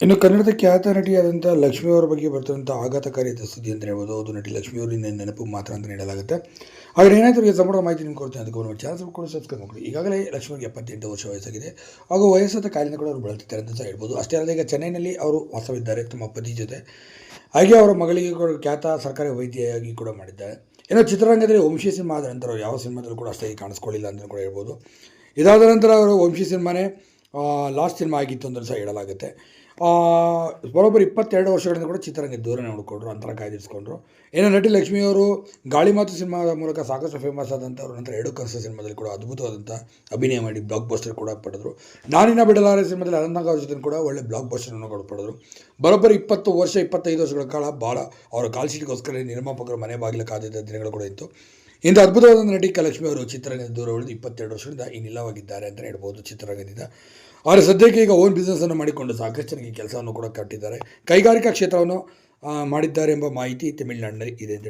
ಇನ್ನು ಕನ್ನಡದ ಖ್ಯಾತ ನಟಿಯಾದಂಥ ಲಕ್ಷ್ಮಿ ಅವರ ಬಗ್ಗೆ ಬರ್ತಿರೋಂಥ ಆಘಾತಕಾರಿ ಸ್ಥಿತಿ ಅಂತ ಹೇಳ್ಬೋದು. ಅದು ನಟಿ ಲಕ್ಷ್ಮಿ ನೆನಪು ಮಾತ್ರ ಅಂತ ನೀಡಲಾಗುತ್ತೆ. ಆದರೆ ಏನಾದರೂ ಈ ಸಂಪೂರ್ಣ ಮಾಹಿತಿ ನಿಮ್ಗೆ ಕೊಡ್ತೀನಿ. ಅದಕ್ಕೆ ಒಂದು ಚಾನಲ್ ಕೂಡ ಸಬ್ಸ್ಕ್ರೈಬ್ ಮಾಡಿ ಈಗಾಗಲೇ ಲಕ್ಷ್ಮಿ ಅವರಿಗೆ ಎಪ್ಪತ್ತೆಂಟು ವರ್ಷ ವಯಸ್ಸಾಗಿದೆ. ಹಾಗೂ ವಯಸ್ಸಾದ ಕಾಲಿನ ಕೂಡ ಅವರು ಬಳಲ್ತಿದ್ದಾರೆ ಅಂತ ಸಹ ಹೇಳ್ಬೋದು. ಅಷ್ಟೇ ಅಲ್ಲದೆ ಈಗ ಚೆನ್ನೈನಲ್ಲಿ ಅವರು ವಾಸವಿದ್ದಾರೆ, ತಮ್ಮ ಪತಿ ಜೊತೆ. ಹಾಗೆ ಅವರ ಮಗಳಿಗೆ ಕೂಡ ಖ್ಯಾತ ಸರ್ಕಾರಿ ವೈದ್ಯೆಯಾಗಿ ಕೂಡ ಮಾಡಿದ್ದಾರೆ. ಇನ್ನು ಚಿತ್ರರಂಗದಲ್ಲಿ ವಂಶಿ ಸಿನಿಮಾ ಆದ ನಂತರ ಯಾವ ಸಿನಿಮಾದಲ್ಲೂ ಕೂಡ ಅಷ್ಟಾಗಿ ಕಾಣಿಸ್ಕೊಳ್ಳಿಲ್ಲ ಅಂತ ಕೂಡ ಹೇಳ್ಬೋದು. ಇದಾದ ನಂತರ ಅವರು ವಂಶಿ ಸಿನಿಮಾನೇ ಲಾಸ್ಟ್ ಸಿನಿಮಾ ಆಗಿತ್ತು ಅಂದರೆ ಸಹ ಹೇಳಲಾಗುತ್ತೆ. ಬರೋಬ್ಬರಿ ಇಪ್ಪತ್ತೆರಡು ವರ್ಷಗಳಿಂದ ಕೂಡ ಚಿತ್ರರಂಗ ದೂರನೇ ಹುಡ್ಕೊಂಡ್ರು ಅಂತರ ಕಾಯ್ದಿರಿಸ್ಕೊಂಡ್ರು. ಏನೋ ನಟಿ ಲಕ್ಷ್ಮಿಯವರು ಗಾಳಿ ಮಾತು ಸಿನಿಮಾದ ಮೂಲಕ ಸಾಕಷ್ಟು ಫೇಮಸ್ ಆದಂಥವ್ರು, ನಂತರ ಎರಡು ಕನಸ ಸಿನಿಮಾದಲ್ಲಿ ಕೂಡ ಅದ್ಭುತವಾದಂಥ ಅಭಿನಯ ಮಾಡಿ ಬ್ಲಾಕ್ ಬಸ್ಟರ್ ಕೂಡ ಪಡೆದರು. ನಾನಿನ ಬಿಡಲಾರೆ ಸಿನಿಮಾದಲ್ಲಿ ಅನಂತನಾಗ ಜೊತೆ ಕೂಡ ಒಳ್ಳೆ ಬ್ಲಾಕ್ ಬಸ್ಟರ್ನ ಕೂಡ ಪಡೆದರು. ಬರೋಬ್ಬರಿ ಇಪ್ಪತ್ತು ವರ್ಷ, ಇಪ್ಪತ್ತೈದು ವರ್ಷಗಳ ಕಾಲ ಭಾಳ ಅವರ ಕಾಲ್ಶೀಟ್ಗೋಸ್ಕರ ನಿರ್ಮಾಪಕರು ಮನೆ ಬಾಗಿಲು ಕಾದಿದ್ದ ದಿನಗಳು ಕೂಡ ಇತ್ತು. ಇಂಥ ಅದ್ಭುತವಾದ ನಟಿ ಕಲಕ್ಷ್ಮಿ ಅವರು ಚಿತ್ರರಂಗದ ದೂರ ಉಳಿದು ಇಪ್ಪತ್ತೆರಡು ವರ್ಷದಿಂದ ಇನ್ನಿಲ್ಲವಾಗಿದ್ದಾರೆ ಅಂತ ಹೇಳ್ಬೋದು ಚಿತ್ರರಂಗದಿಂದ. ಅವರು ಸದ್ಯಕ್ಕೆ ಈಗ ಓನ್ ಬಿಸ್ನೆಸ್ಸನ್ನು ಮಾಡಿಕೊಂಡು ಸಾಕಷ್ಟು ಜನಕ್ಕೆ ಕೆಲಸವನ್ನು ಕೂಡ ಕಟ್ಟಿದ್ದಾರೆ. ಕೈಗಾರಿಕಾ ಕ್ಷೇತ್ರವನ್ನು ಮಾಡಿದ್ದಾರೆ ಎಂಬ ಮಾಹಿತಿ ತಮಿಳುನಾಡಿನಲ್ಲಿ ಇದೆ ಅಂತ